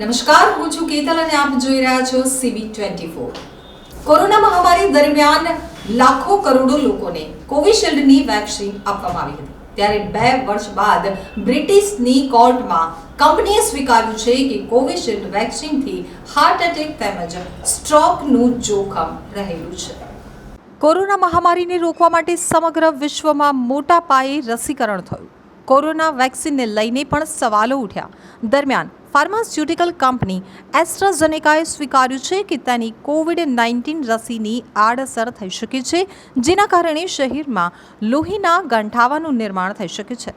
નમસ્કાર, હું છું કેતલ અને આપ જોઈ રહ્યા છો સીબી ટ્વેન્ટી ફોર કોરોના મહામારી દરમિયાન લાખો કરોડો લોકોને કોવિશિલ્ડની વેક્સિન આપવામાં આવી હતી. ત્યારે બે વર્ષ બાદ બ્રિટિશની કોર્ટમાં કંપનીએ સ્વીકાર્યું છે કે કોવિશિલ્ડ વેક્સિનથી હાર્ટ એટેક તેમજ સ્ટ્રોકનું જોખમ રહેલું છે. કોરોના મહામારીને રોકવા માટે સમગ્ર વિશ્વમાં મોટા પાયે રસીકરણ થયું. કોરોના વેક્સિનને લઈને પણ સવાલો ઉઠ્યા. દરમિયાન ફાર્માસ્યુટિકલ કંપની એસ્ટ્રાઝેનેકાએ સ્વીકાર્યું છે કે તેની કોવિડ નાઇન્ટીન રસીની આડઅસર થઈ શકે છે, જેના કારણે શહેરમાં લોહીના ગંઠાવાનું નિર્માણ થઈ શકે છે.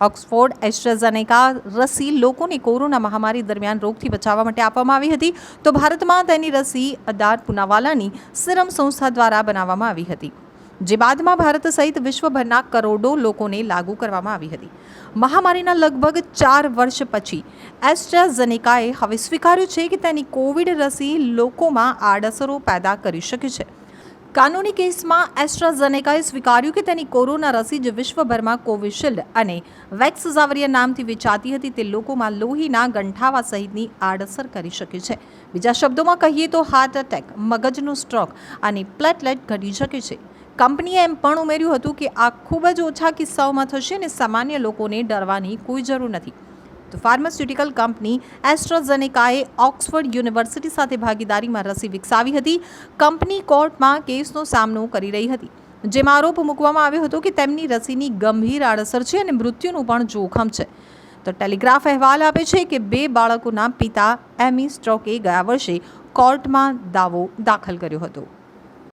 ઓક્સફોર્ડ એસ્ટ્રાઝેનેકા રસી લોકોને કોરોના મહામારી દરમિયાન રોગથી બચાવવા માટે આપવામાં આવી હતી. તો ભારતમાં તેની રસી અદાર પુનાવાલાની સિરમ સંસ્થા દ્વારા બનાવવામાં આવી હતી. જે બાદમાં ભારત સહિત વિશ્વભરના કરોડો લોકોને લાગુ કરવામાં આવી હતી. મહામારીના લગભગ ચાર વર્ષ પછી એસ્ટ્રાઝેનેકાએ હવે સ્વીકાર્યું છે કે તેની કોવિડ રસી લોકોમાં આડઅસરો પેદા કરી શકે છે. કાનૂની કેસમાં એસ્ટ્રાઝેનેકાએ સ્વીકાર્યું કે તેની કોરોના રસી જે વિશ્વભરમાં કોવિશિલ્ડ અને વેક્સઝાવરિયા નામથી વેચાતી હતી. તે લોકોમાં લોહીના ગંઠાવા સહિતની આડઅસર કરી શકે છે. બીજા શબ્દોમાં કહીએ તો હાર્ટ એટેક, મગજનો સ્ટ્રોક અને પ્લેટલેટ ઘટી શકે છે. કંપનીએ એમ પણ ઉમેર્યું હતું કે આ ખૂબ જ ઓછા કિસ્સાઓમાં થશે અને સામાન્ય લોકોને ડરવાની કોઈ જરૂર નથી. તો ફાર્માસ્યુટિકલ કંપની એસ્ટ્રાઝેનેકાએ ઓક્સફર્ડ યુનિવર્સિટી સાથે ભાગીદારીમાં રસી વિકસાવી હતી. કંપની કોર્ટમાં કેસનો સામનો કરી રહી હતી. જેમાં આરોપ મૂકવામાં આવ્યો હતો કે તેમની રસીની ગંભીર આડઅસર છે અને મૃત્યુનું પણ જોખમ છે. તો ટેલિગ્રાફ અહેવાલ આપે છે કે બે બાળકોના પિતા એમી સ્ટ્રોકે ગયા વર્ષે કોર્ટમાં દાવો દાખલ કર્યો હતો.